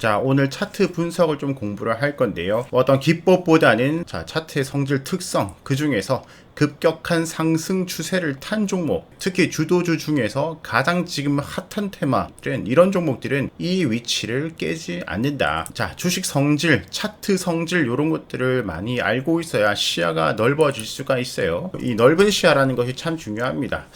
자, 오늘 차트 분석을 좀 공부를 할 건데요. 어떤 기법보다는 자, 차트의 성질 특성, 그 중에서 급격한 상승 추세를 탄 종목, 특히 주도주 중에서 가장 지금 핫한 테마들은 이런 종목들은 이 위치를 깨지 않는다. 자, 주식 성질, 차트 성질 이런 것들을 많이 알고 있어야 시야가 넓어질 수가 있어요. 이 넓은 시야라는 것이 참 중요합니다.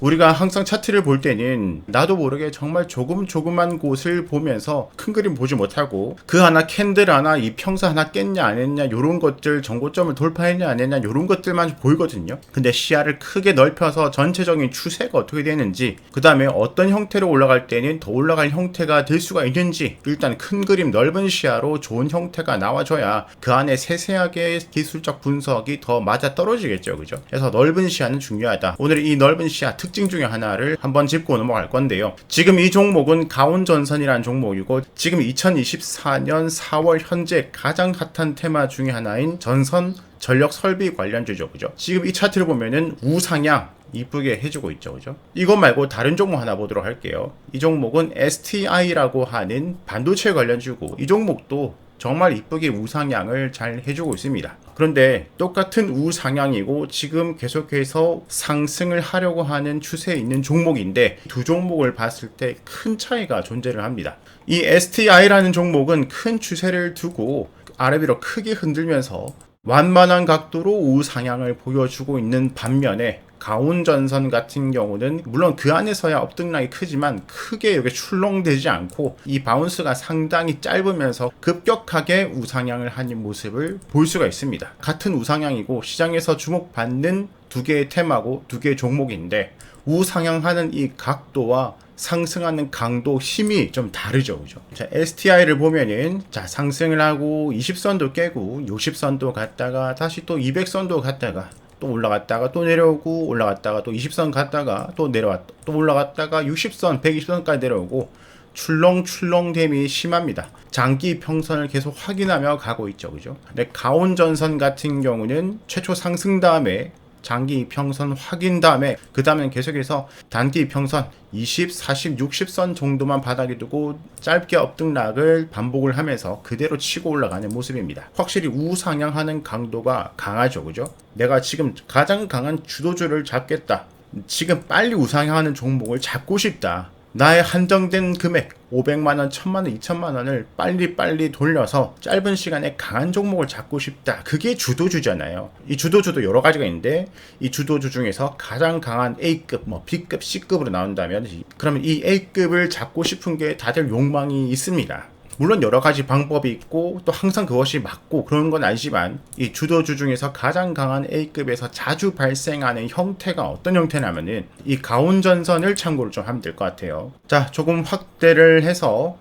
우리가 항상 차트를 볼 때는 나도 모르게 정말 조금 조그만 곳을 보면서 큰 그림 보지 못하고 그 하나 캔들 하나 이 평사 하나 깼냐 안 했냐 이런 것들 정고점을 돌파했냐 안 했냐 이런 것들만 보이거든요. 근데 시야를 크게 넓혀서 전체적인 추세가 어떻게 되는지 그 다음에 어떤 형태로 올라갈 때는 더 올라갈 형태가 될 수가 있는지 일단 큰 그림 넓은 시야로 좋은 형태가 나와줘야 그 안에 세세하게 기술적 분석이 더 맞아 떨어지겠죠. 그죠? 그래서 넓은 시야는 중요하다. 오늘 이 넓은 시야 특징 중에 하나를 한번 짚고 넘어갈 건데요. 지금 이 종목은 가온전선이라는 종목이고 지금 2024년 4월 현재 가장 핫한 테마 중에 하나인 전선 전력 설비 관련주죠. 그죠? 지금 이 차트를 보면은 우상향 이쁘게 해주고 있죠. 그죠? 이것 말고 다른 종목 하나 보도록 할게요. 이 종목은 STI라고 하는 반도체 관련주고 이 종목도 정말 이쁘게 우상향을 잘 해주고 있습니다. 그런데 똑같은 우상향이고 지금 계속해서 상승을 하려고 하는 추세에 있는 종목인데 두 종목을 봤을 때 큰 차이가 존재를 합니다. 이 STI라는 종목은 큰 추세를 두고 아래 위로 크게 흔들면서 완만한 각도로 우상향을 보여주고 있는 반면에 가온전선 같은 경우는 물론 그 안에서야 업등락이 크지만 크게 이렇게 출렁되지 않고 이 바운스가 상당히 짧으면서 급격하게 우상향을 하는 모습을 볼 수가 있습니다. 같은 우상향이고 시장에서 주목받는 두 개의 테마고 두 개의 종목인데 우상향하는 이 각도와 상승하는 강도 힘이 좀 다르죠. 그죠? 자, STI를 보면은 자, 상승을 하고 20선도 깨고 60선도 갔다가 다시 또 200선도 갔다가 또 올라갔다가 또 내려오고 올라갔다가 또 20선 갔다가 또 내려왔다 또 올라갔다가 60선 120선까지 내려오고 출렁출렁됨이 심합니다. 장기 평선을 계속 확인하며 가고 있죠. 그죠? 근데 가온 전선 같은 경우는 최초 상승 다음에 장기 평선 확인 다음에 그 다음엔 계속해서 단기 평선 20, 40, 60선 정도만 바닥에 두고 짧게 업등락을 반복을 하면서 그대로 치고 올라가는 모습입니다. 확실히 우상향하는 강도가 강하죠. 그죠? 내가 지금 가장 강한 주도주를 잡겠다. 지금 빨리 우상향하는 종목을 잡고 싶다. 나의 한정된 금액 500만원, 1000만원, 2천만원을 빨리빨리 돌려서 짧은 시간에 강한 종목을 잡고 싶다. 그게 주도주잖아요. 이 주도주도 여러 가지가 있는데 이 주도주 중에서 가장 강한 A급, 뭐 B급, C급으로 나온다면 그러면 이 A급을 잡고 싶은 게 다들 욕망이 있습니다. 물론 여러 가지 방법이 있고 또 항상 그것이 맞고 그런 건 아니지만 이 주도주 중에서 가장 강한 A급에서 자주 발생하는 형태가 어떤 형태냐면은 이 가온전선을 참고로 좀 하면 될 것 같아요. 자, 조금 확대를 해서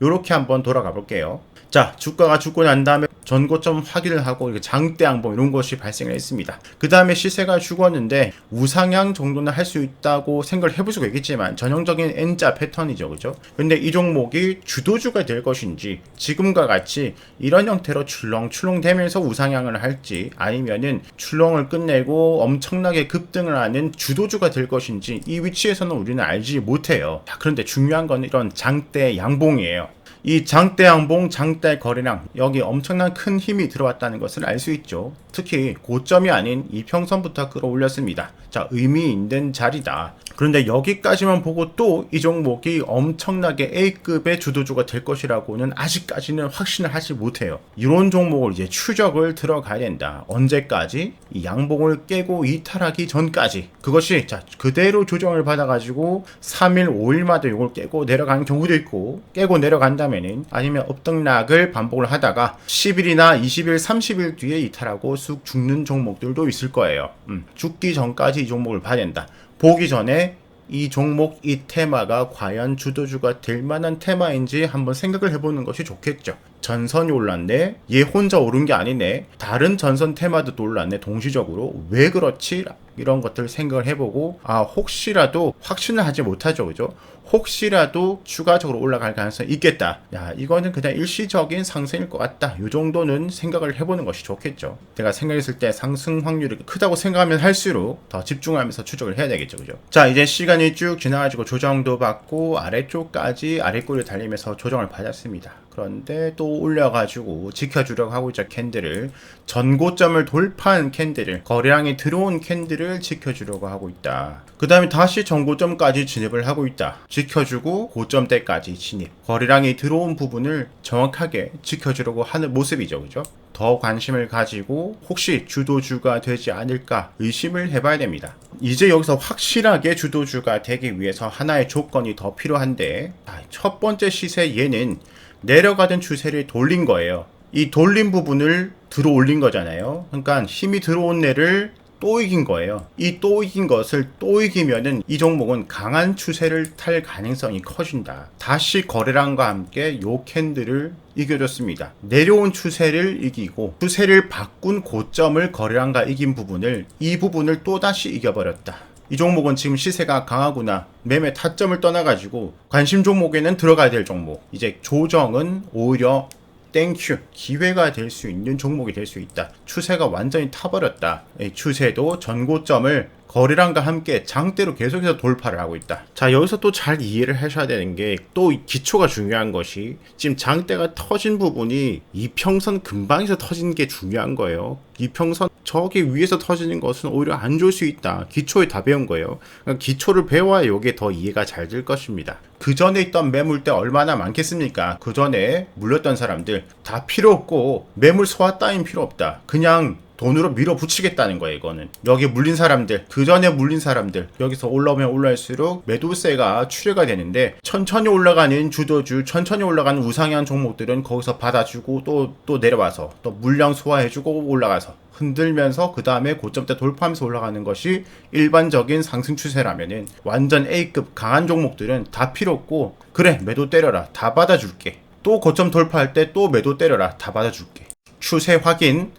이렇게 한번 돌아가 볼게요. 자, 주가가 죽고 난 다음에 전고점 확인을 하고 장대 양봉 이런 것이 발생을 했습니다. 그 다음에 시세가 죽었는데 우상향 정도는 할 수 있다고 생각을 해볼 수가 있겠지만 전형적인 N자 패턴이죠, 그죠? 근데 이 종목이 주도주가 될 것인지 지금과 같이 이런 형태로 출렁출렁 되면서 우상향을 할지 아니면은 출렁을 끝내고 엄청나게 급등을 하는 주도주가 될 것인지 이 위치에서는 우리는 알지 못해요. 자, 그런데 중요한 건 이런 장대 양봉이에요. 이 장대 양봉, 장대 거래량 여기 엄청난 큰 힘이 들어왔다는 것을 알 수 있죠. 특히 고점이 아닌 이평선부터 끌어올렸습니다. 자, 의미 있는 자리다. 그런데 여기까지만 보고 또 이 종목이 엄청나게 A급의 주도주가 될 것이라고는 아직까지는 확신을 하지 못해요. 이런 종목을 이제 추적을 들어가야 된다. 언제까지? 이 양봉을 깨고 이탈하기 전까지. 그것이 자, 그대로 조정을 받아가지고 3일, 5일마다 이걸 깨고 내려가는 경우도 있고 깨고 내려간다면은 아니면 업등락을 반복을 하다가 10일이나 20일, 30일 뒤에 이탈하고 쑥 죽는 종목들도 있을 거예요. 음, 죽기 전까지 이 종목을 봐야 된다. 보기 전에 이 종목, 이 테마가 과연 주도주가 될 만한 테마인지 한번 생각을 해보는 것이 좋겠죠. 전선이 올랐네? 얘 혼자 오른 게 아니네? 다른 전선 테마도 올랐네? 동시적으로? 왜 그렇지? 이런 것들 생각을 해보고, 아, 혹시라도 확신을 하지 못하죠. 그죠? 혹시라도 추가적으로 올라갈 가능성이 있겠다. 야, 이거는 그냥 일시적인 상승일 것 같다. 이 정도는 생각을 해보는 것이 좋겠죠. 내가 생각했을 때 상승 확률이 크다고 생각하면 할수록 더 집중하면서 추적을 해야 되겠죠. 그죠? 자, 이제 시간이 쭉 지나가지고 조정도 받고 아래쪽까지 아래꼬리를 달리면서 조정을 받았습니다. 그런데 또 올려가지고 지켜주려고 하고 있죠 캔들을. 전고점을 돌파한 캔들을 거래량이 들어온 캔들을 지켜주려고 하고 있다. 그 다음에 다시 전고점까지 진입을 하고 있다. 지켜주고 고점대까지 진입. 거래량이 들어온 부분을 정확하게 지켜주려고 하는 모습이죠 그죠? 더 관심을 가지고 혹시 주도주가 되지 않을까 의심을 해봐야 됩니다. 이제 여기서 확실하게 주도주가 되기 위해서 하나의 조건이 더 필요한데 아, 첫 번째 시세 얘는 내려가던 추세를 돌린 거예요. 이 돌린 부분을 들어 올린 거잖아요. 그러니까 힘이 들어온 애를 또 이긴 거예요. 이 또 이긴 것을 또 이기면은 이 종목은 강한 추세를 탈 가능성이 커진다. 다시 거래량과 함께 요 캔들을 이겨줬습니다. 내려온 추세를 이기고 추세를 바꾼 고점을 거래량과 이긴 부분을 이 부분을 또 다시 이겨버렸다. 이 종목은 지금 시세가 강하구나. 매매 타점을 떠나가지고 관심 종목에는 들어가야 될 종목. 이제 조정은 오히려 땡큐 기회가 될 수 있는 종목이 될 수 있다. 추세가 완전히 타버렸다. 이 추세도 전고점을 거래량과 함께 장대로 계속해서 돌파를 하고 있다. 자 여기서 또 잘 이해를 하셔야 되는 게 또 기초가 중요한 것이 지금 장대가 터진 부분이 이평선 근방에서 터진 게 중요한 거예요. 이평선 저기 위에서 터지는 것은 오히려 안 좋을 수 있다. 기초에 다 배운 거예요. 그러니까 기초를 배워야 이게 더 이해가 잘 될 것입니다. 그 전에 있던 매물대 얼마나 많겠습니까? 그 전에 물렸던 사람들 다 필요 없고 매물 소화 따윈 필요 없다. 그냥 돈으로 밀어붙이겠다는 거예요, 이거는. 여기 물린 사람들, 그 전에 물린 사람들, 여기서 올라오면 올라갈수록 매도세가 출회가 되는데, 천천히 올라가는 주도주, 천천히 올라가는 우상향 종목들은 거기서 받아주고 또, 또 내려와서, 또 물량 소화해주고 올라가서, 흔들면서 그 다음에 고점대 돌파하면서 올라가는 것이 일반적인 상승 추세라면은 완전 A급 강한 종목들은 다 필요 없고, 그래, 매도 때려라. 다 받아줄게. 또 고점 돌파할 때 또 매도 때려라. 다 받아줄게. 추세 확인,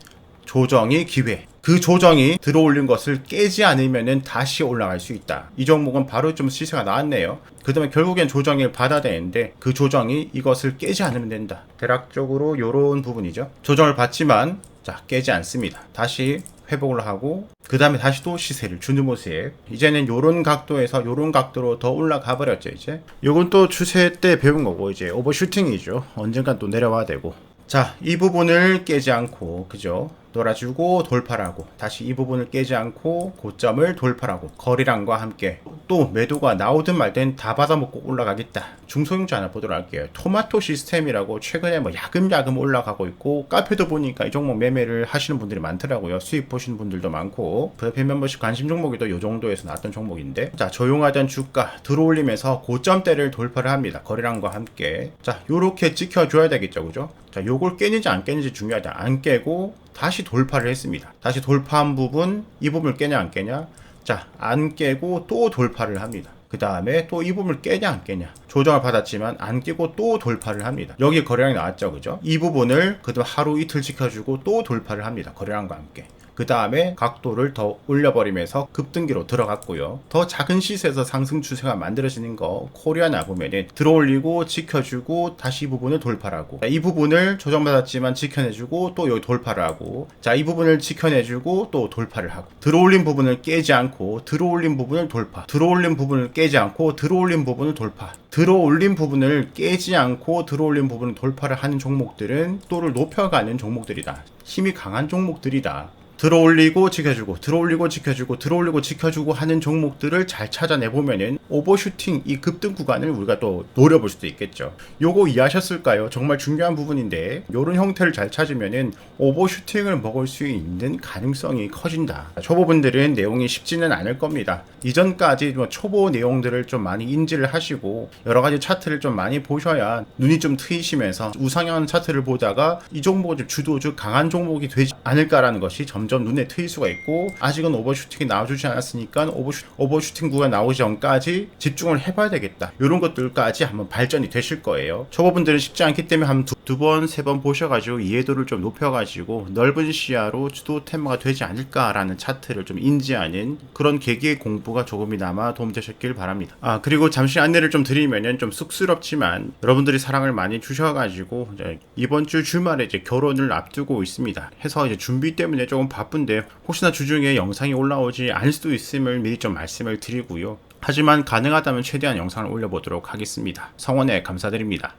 조정이 기회. 그 조정이 들어올린 것을 깨지 않으면 다시 올라갈 수 있다. 이 종목은 바로 좀 시세가 나왔네요. 그 다음에 결국엔 조정을 받아야 되는데 그 조정이 이것을 깨지 않으면 된다. 대략적으로 이런 부분이죠. 조정을 받지만 자 깨지 않습니다. 다시 회복을 하고 그 다음에 다시 또 시세를 주는 모습 이제는 요런 각도에서 요런 각도로 더 올라가 버렸죠 이제 요건 또 추세 때 배운 거고 이제 오버슈팅이죠 언젠간 또 내려와야 되고 자, 이 부분을 깨지 않고, 그죠? 놀아주고 돌파하고. 다시 이 부분을 깨지 않고 고점을 돌파하고. 거리량과 함께 또 매도가 나오든 말든 다 받아먹고 올라가겠다. 중소형주 하나 보도록 할게요. 토마토 시스템이라고 최근에 뭐 야금야금 올라가고 있고 카페도 보니까 이 종목 매매를 하시는 분들이 많더라고요. 수입 보시는 분들도 많고. VP 멤버십 관심 종목이 또이 정도에서 나왔던 종목인데. 자 조용하던 주가 들어올리면서 고점대를 돌파를 합니다. 거리량과 함께. 자 요렇게 지켜줘야 되겠죠. 그죠? 자 요걸 깨는지 안 깨는지 중요하다. 안 깨고 다시 돌파를 했습니다. 다시 돌파한 부분, 이 부분을 깨냐 안 깨냐? 자, 안 깨고 또 돌파를 합니다. 그 다음에 또 이 부분을 깨냐 안 깨냐 조정을 받았지만 안 깨고 또 돌파를 합니다 여기 거래량이 나왔죠 그죠 이 부분을 그다음 하루 이틀 지켜주고 또 돌파를 합니다 거래량과 함께 그 다음에 각도를 더 올려버리면서 급등기로 들어갔고요. 더 작은 시세에서 상승 추세가 만들어지는 거 코리아나 보면은 들어올리고 지켜주고 다시 이 부분을 돌파하고 이 부분을 조정받았지만 지켜내주고 또 여기 돌파를 하고 자 이 부분을 지켜내주고 또 돌파를 하고 들어올린 부분을 깨지 않고 들어올린 부분을 돌파 들어올린 부분을 깨지 않고 들어올린 부분을 돌파 들어올린 부분을 깨지 않고 들어올린 부분을 돌파를 하는 종목들은 또를 높여가는 종목들이다 힘이 강한 종목들이다 들어올리고 지켜주고 들어올리고 지켜주고 들어올리고 지켜주고 하는 종목들을 잘 찾아내 보면은 오버슈팅 이 급등 구간을 우리가 또 노려볼 수도 있겠죠. 요거 이해하셨을까요? 정말 중요한 부분인데 요런 형태를 잘 찾으면은 오버슈팅을 먹을 수 있는 가능성이 커진다. 초보분들은 내용이 쉽지는 않을 겁니다. 이전까지 뭐 초보 내용들을 좀 많이 인지를 하시고 여러 가지 차트를 좀 많이 보셔야 눈이 좀 트이시면서 우상향 차트를 보다가 이 종목은 좀 주도주 강한 종목이 되지 않을까라는 것이 점점 점점 눈에 트일 수가 있고 아직은 오버슈팅이 나와주지 않았으니까 오버슈, 오버슈팅 구가 나오기 전까지 집중을 해봐야 되겠다 이런 것들까지 한번 발전이 되실 거예요 초보분들은 쉽지 않기 때문에 한 두 번, 세번 보셔가지고 이해도를 좀 높여가지고 넓은 시야로 주도 테마가 되지 않을까라는 차트를 좀 인지하는 그런 계기의 공부가 조금이나마 도움되셨길 바랍니다. 아 그리고 잠시 안내를 좀 드리면은 좀 쑥스럽지만 여러분들이 사랑을 많이 주셔가지고 이번 주 주말에 이제 결혼을 앞두고 있습니다. 해서 이제 준비 때문에 조금 바쁜데 혹시나 주중에 영상이 올라오지 않을 수도 있음을 미리 좀 말씀을 드리고요. 하지만 가능하다면 최대한 영상을 올려보도록 하겠습니다. 성원에 감사드립니다.